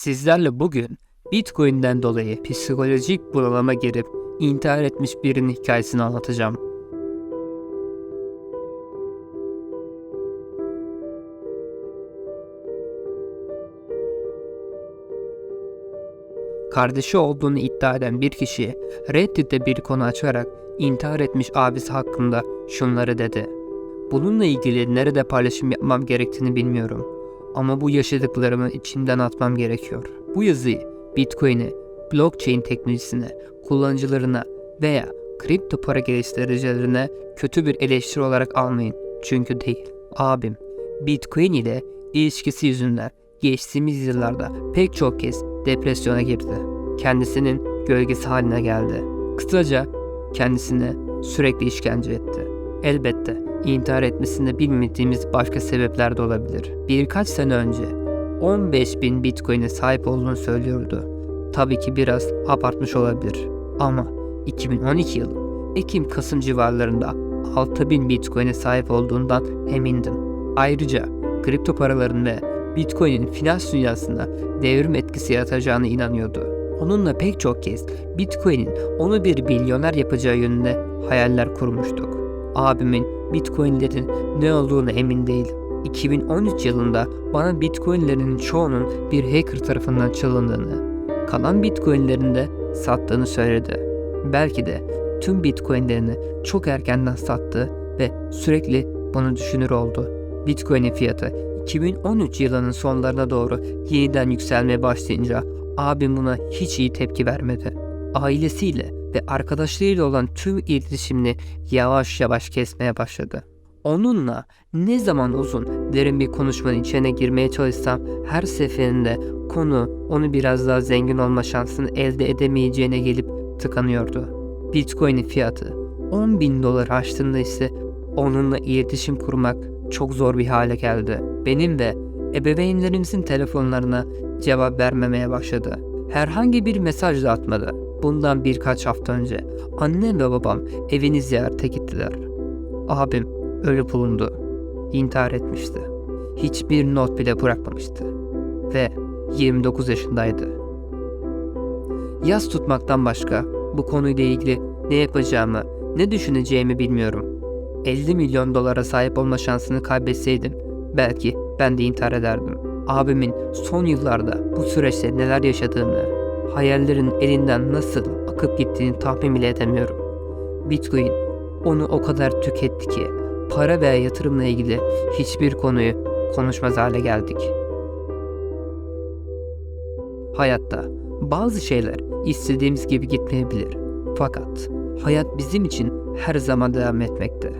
Sizlerle bugün Bitcoin'den dolayı psikolojik bunalıma girip intihar etmiş birinin hikayesini anlatacağım. Kardeşi olduğunu iddia eden bir kişi Reddit'te bir konu açarak intihar etmiş abisi hakkında şunları dedi. Bununla ilgili nerede paylaşım yapmam gerektiğini bilmiyorum. Ama bu yaşadıklarımı içimden atmam gerekiyor. Bu yazıyı Bitcoin'e, blockchain teknolojisine, kullanıcılarına veya kripto para geliştiricilerine kötü bir eleştiri olarak almayın. Çünkü değil. Abim, Bitcoin ile ilişkisi yüzünden geçtiğimiz yıllarda pek çok kez depresyona girdi. Kendisinin gölgesi haline geldi. Kısaca kendisine sürekli işkence etti. Elbette intihar etmesinde bilmediğimiz başka sebepler de olabilir. Birkaç sene önce 15 bin bitcoin'e sahip olduğunu söylüyordu. Tabii ki biraz abartmış olabilir. Ama 2012 yılı Ekim-Kasım civarlarında 6000 bitcoin'e sahip olduğundan emindim. Ayrıca kripto paraların ve bitcoin'in finans dünyasında devrim etkisi yaratacağına inanıyordu. Onunla pek çok kez bitcoin'in onu bir milyoner yapacağı yönünde hayaller kurmuştuk. Abimin bitcoinlerin ne olduğunu emin değilim. 2013 yılında bana bitcoinlerin çoğunun bir hacker tarafından çalındığını, kalan bitcoinlerini de sattığını söyledi. Belki de tüm bitcoinlerini çok erkenden sattı ve sürekli bunu düşünür oldu. Bitcoin'in fiyatı 2013 yılının sonlarına doğru yeniden yükselmeye başlayınca abim buna hiç iyi tepki vermedi. Ailesiyle ve arkadaşlarıyla olan tüm iletişimini yavaş yavaş kesmeye başladı. Onunla ne zaman uzun derin bir konuşmanın içine girmeye çalışsam her seferinde konu onu biraz daha zengin olma şansını elde edemeyeceğine gelip tıkanıyordu. Bitcoin'in fiyatı 10 bin dolar aştığında ise onunla iletişim kurmak çok zor bir hale geldi. Benim ve ebeveynlerimizin telefonlarına cevap vermemeye başladı. Herhangi bir mesaj da atmadı. Bundan birkaç hafta önce annem ve babam evini ziyarete gittiler. Abim ölü bulundu. İntihar etmişti. Hiçbir not bile bırakmamıştı. Ve 29 yaşındaydı. Yaz tutmaktan başka bu konuyla ilgili ne yapacağımı, ne düşüneceğimi bilmiyorum. 50 milyon dolara sahip olma şansını kaybetseydim belki ben de intihar ederdim. Abimin son yıllarda bu süreçte neler yaşadığını, hayallerin elinden nasıl akıp gittiğini tahmin bile edemiyorum. Bitcoin onu o kadar tüketti ki para veya yatırımla ilgili hiçbir konuyu konuşmaz hale geldik. Hayatta bazı şeyler istediğimiz gibi gitmeyebilir. Fakat hayat bizim için her zaman devam etmekte.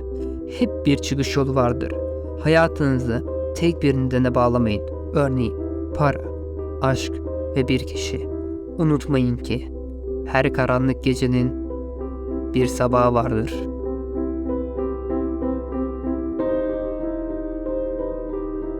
Hep bir çıkış yolu vardır. Hayatınızı tek bir nedene bağlamayın. Örneğin para, aşk ve bir kişi. Unutmayın ki her karanlık gecenin bir sabahı vardır.''